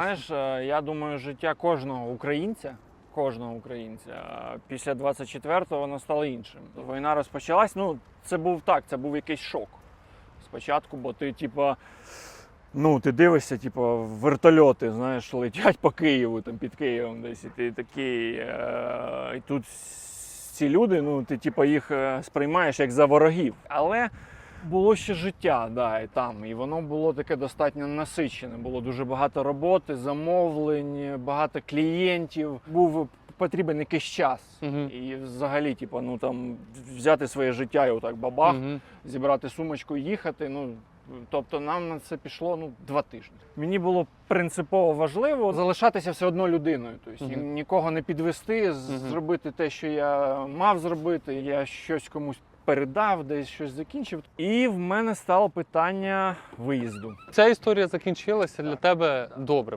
Знаєш, е, я думаю, життя кожного українця, кожного українця е, після 24-го воно стало іншим. Війна розпочалась. Ну, це був так, це був якийсь шок. Спочатку, бо ти, типа, ну, ти дивишся, типа, вертольоти, знаєш, летять по Києву, там під Києвом десь, і ти такий. Е- і тут ці люди, ну, ти типа їх е, сприймаєш як за ворогів. Але було ще життя, да, і там. І воно було таке достатньо насичене. Було дуже багато роботи, замовлень, багато клієнтів. Був потрібен якийсь час. Мгм. І взагалі, типу, ну там взяти своє життя і отак бабах, Мгм. зібрати сумочку і їхати. Ну тобто нам на це пішло ну два тижні. Мені було принципово важливо залишатися все одно людиною. Тобто ні- Мгм. нікого не підвести, з- Мгм. зробити те, що я мав зробити. Я щось комусь передав, десь щось закінчив. І в мене стало питання виїзду. Ця історія закінчилася для тебе добре.